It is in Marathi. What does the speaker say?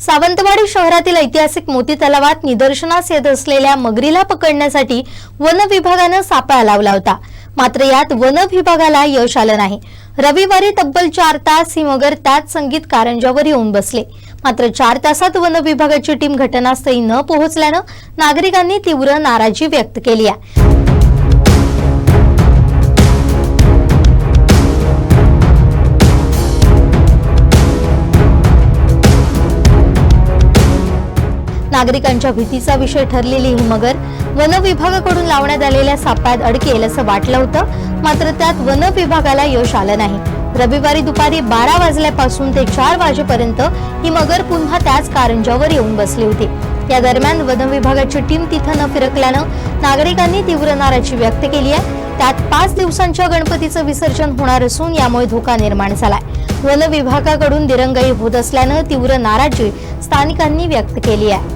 सावंतवाडी शहरातील ऐतिहासिक मोती तलावात निदर्शनास येत असलेल्या मगरीला पकडण्यासाठी वन विभागानं सापळा लावला होता. मात्र यात वन विभागाला यश आलं नाही. रविवारी तब्बल चार तास ही मगर त्याच संगीत कारंजावर येऊन बसले. मात्र चार तासात वन विभागाची टीम घटनास्थळी न पोहोचल्यानं नागरिकांनी तीव्र नाराजी व्यक्त केली आहे. नागरिकांच्या भीतीचा विषय ठरलेली ही मगर वन विभागाकडून लावण्यात आलेल्या सापळ्यात अडकेल असं वाटलं होतं. मात्र त्यात वन विभागाला यश आलं नाही. रविवारी दुपारी बारा वाजल्यापासून ते चार वाजेपर्यंत ही मगर पुन्हा त्याच कारंजावर येऊन बसली होती. या दरम्यान वन विभागाची टीम तिथं न फिरकल्यानं नागरिकांनी तीव्र नाराजी व्यक्त केली आहे. त्यात पाच दिवसांच्या गणपतीचं विसर्जन होणार असून यामुळे धोका निर्माण झालाय. वन विभागाकडून दिरंगाई होत असल्यानं तीव्र नाराजी स्थानिकांनी व्यक्त केली आहे.